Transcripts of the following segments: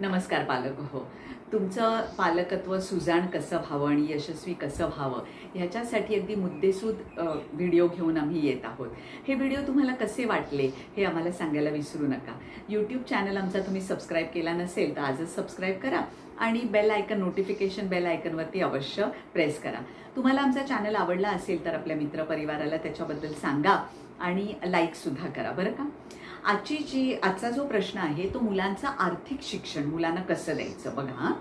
नमस्कार पालक. हो. तुमचं पालकत्व सुजाण कसं व्हावं आणि यशस्वी कसं व्हावं ह्याच्यासाठी अगदी मुद्देसूद व्हिडिओ घेऊन आम्ही येत आहोत. हे व्हिडिओ तुम्हाला कसे वाटले हे आम्हाला सांगायला विसरू नका. यूट्यूब चॅनल आमचा तुम्ही सबस्क्राईब केला नसेल तर आजच सबस्क्राईब करा आणि बेल आयकन नोटिफिकेशन बेल आयकनवरती अवश्य प्रेस करा. तुम्हाला आमचा चॅनल आवडला असेल तर आपल्या मित्रपरिवाराला त्याच्याबद्दल सांगा आणि लाईकसुद्धा करा. बरं का? आजची जी आजचा जो प्रश्न आहे तो मुलांचं आर्थिक शिक्षण मुलांना कसं द्यायचं बघा हां?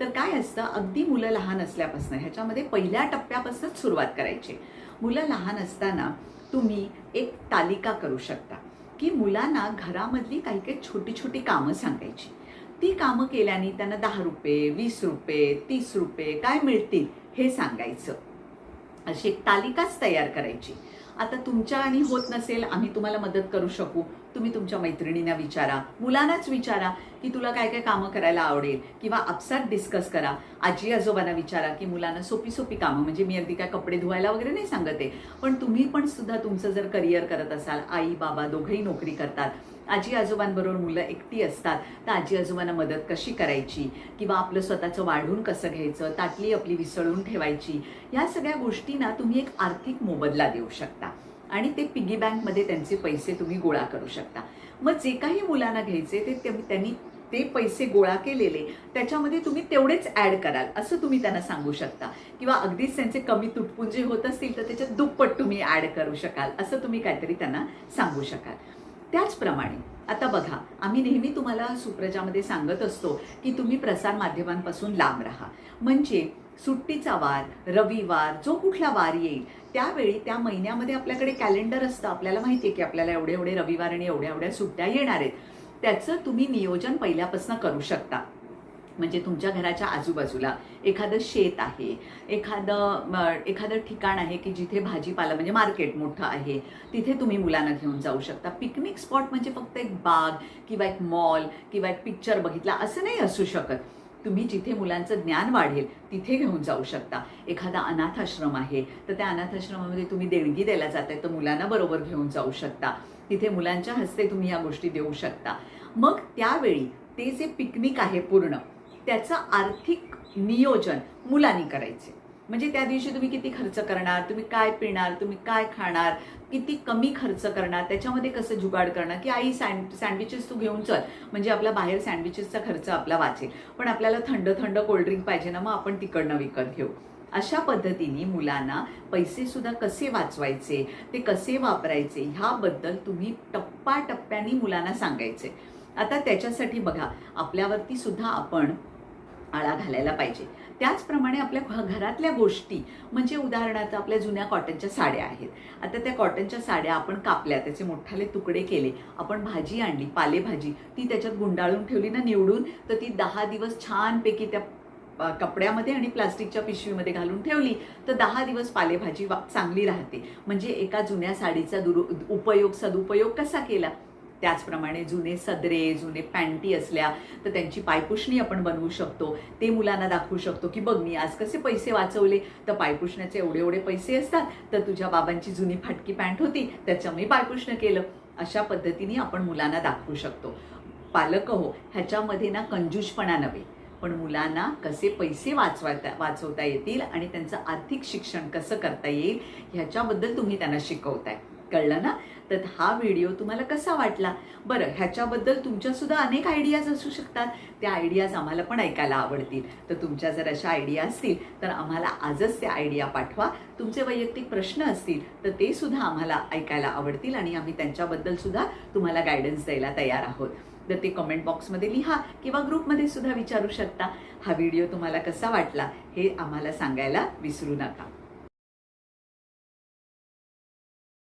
तर काय असतं अगदी मुलं लहान असल्यापासून ह्याच्यामध्ये पहिल्या टप्प्यापासूनच सुरुवात करायची. मुलं लहान असताना तुम्ही एक तालिका करू शकता की मुलांना घरामधली काही काही छोटी छोटी कामं सांगायची. ती कामं केल्याने त्यांना दहा रुपये वीस रुपये तीस रुपये काय मिळतील हे सांगायचं. अशी एक तालिकाच तयार करायची. आता तुमच्या आणि होत नसेल आम्ही तुम्हाला मदत करू शकू. तुम्ही तुमच्या मैत्रिणींना विचारा मुलांनाच विचारा की तुला काय काय कामं करायला आवडेल किंवा आपसात डिस्कस करा. आजी आजोबांना विचारा की मुलांना सोपी सोपी कामं म्हणजे मी अगदी काय कपडे धुवायला वगैरे नाही सांगत पण तुम्ही पण सुद्धा तुमचं जर करिअर करत असाल आई बाबा दोघंही नोकरी करतात आजी आजोबांबरोबर मुलं एकटी असतात तर आजी आजोबांना मदत कशी करायची? किंवा आपलं स्वतःचं वाढून कसं घ्यायचं? ताटली आपली विसळून ठेवायची? या सगळ्या गोष्टींना तुम्ही एक आर्थिक मोबदला देऊ शकता. आणि ते पिगी बँकमध्ये त्यांचे पैसे तुम्ही गोळा करू शकता. मग जे काही मुलांना घ्यायचे ते ते- त्यांनी ते पैसे गोळा केलेले त्याच्यामध्ये तुम्ही तेवढेच ॲड कराल असं तुम्ही त्यांना सांगू शकता. किंवा अगदीच त्यांचे कमी तुटपुंजे होत असतील तर त्याच्यात दुप्पट तुम्ही ॲड करू शकाल असं तुम्ही काहीतरी त्यांना सांगू शकाल. त्याचप्रमाणे आता बघा आम्ही नेहमी तुम्हाला सुप्रजामध्ये सांगत असतो की तुम्ही प्रसार माध्यमांपासून लांब राहा. म्हणजे सुट्टीचा वार रविवार जो कुठला वार येईल त्यावेळी त्या महिन्यामध्ये आपल्याकडे कॅलेंडर असतं. आपल्याला माहिती आहे की आपल्याला एवढे एवढे रविवार आणि एवढ्या एवढ्या सुट्ट्या येणार आहेत. त्याचं तुम्ही नियोजन पहिल्यापासून करू शकता. म्हणजे तुमच्या घराच्या आजूबाजूला एखादं शेत आहे एखादं एखादं ठिकाण आहे की जिथे भाजीपाला म्हणजे मार्केट मोठं आहे तिथे तुम्ही मुलांना घेऊन जाऊ शकता. पिकनिक स्पॉट म्हणजे फक्त एक बाग किंवा एक मॉल किंवा एक पिक्चर बघितला असं नाही असू शकत. तुम्ही जिथे मुलांचं ज्ञान वाढेल तिथे घेऊन जाऊ शकता. एखादा अनाथाश्रम आहे तर त्या अनाथाश्रमामध्ये तुम्ही देणगी द्यायला जाताय तर मुलांना बरोबर घेऊन जाऊ शकता. तिथे मुलांच्या हस्ते तुम्ही या गोष्टी देऊ शकता. मग त्यावेळी ते जे पिकनिक आहे पूर्ण त्याचं आर्थिक नियोजन मुलांनी करायचे. म्हणजे त्या दिवशी तुम्ही किती खर्च करणार तुम्ही काय पिणार तुम्ही काय खाणार किती कमी खर्च करणार त्याच्यामध्ये कसं जुगाड करणार की आई सँड सँडविचेस तू घेऊन चल. म्हणजे आपला बाहेर सँडविचेसचा खर्च आपला वाचेल. पण आपल्याला थंड थंड कोल्ड्रिंक पाहिजे ना मग आपण तिकडनं विकत घेऊ. अशा पद्धतीने मुलांना पैसे सुद्धा कसे वाचवायचे ते कसे वापरायचे ह्याबद्दल तुम्ही टप्प्याटप्प्याने मुलांना सांगायचे. आता त्याच्यासाठी बघा आपल्यावरती सुद्धा आपण आळा घालायला पाहिजे. त्याचप्रमाणे आपल्या घ- घरातल्या गोष्टी म्हणजे उदाहरणार्थ आपल्या जुन्या कॉटनच्या साड्या आहेत. आता त्या कॉटनच्या साड्या आपण कापल्या त्याचे मोठाले तुकडे केले आपण भाजी आणली पालेभाजी ती त्याच्यात गुंडाळून ठेवली ना निवडून तर ती दहा दिवस छानपैकी त्या कपड्यामध्ये आणि प्लास्टिकच्या पिशवीमध्ये घालून ठेवली तर दहा दिवस पालेभाजी वा- चांगली राहते. म्हणजे एका जुन्या साडीचा दुरु उपयोग सदुपयोग कसा केला? त्याचप्रमाणे जुने सदरे जुने पॅन्टी असल्या तर त्यांची पायपुष्णी आपण बनवू शकतो. ते मुलांना दाखवू शकतो की बघ मी आज कसे पैसे वाचवले. तर पायपुष्ण्याचे एवढे एवढे पैसे असतात. तर तुझ्या बाबांची जुनी फाटकी पॅन्ट होती त्याच्यामुळे मी पायपुष्ण केलं. अशा पद्धतीने आपण मुलांना दाखवू शकतो. पालक हो ह्याच्यामध्ये ना कंजूषपणा नव्हे पण मुलांना कसे पैसे वाचवता वाचवता येतील आणि त्यांचं आर्थिक शिक्षण कसं करता येईल ह्याच्याबद्दल तुम्ही त्यांना शिकवताय. कळलं ना? तर हा व्हिडिओ तुम्हाला कसा वाटला? बरं ह्याच्याबद्दल तुमच्या सुद्धा अनेक आयडियाज असू शकतात. त्या आयडियाज आम्हाला पण ऐकायला आवडतील. तर तुमच्या जर अशा आयडिया असतील तर आम्हाला आजच त्या आयडिया पाठवा. तुमचे वैयक्तिक प्रश्न असतील तर ते सुद्धा आम्हाला ऐकायला आवडतील आणि आम्ही त्यांच्याबद्दल सुद्धा तुम्हाला गायडन्स द्यायला तयार आहोत. तर ते कमेंट बॉक्समध्ये लिहा किंवा ग्रुपमध्ये सुद्धा विचारू शकता. हा व्हिडिओ तुम्हाला कसा वाटला हे आम्हाला सांगायला विसरू नका.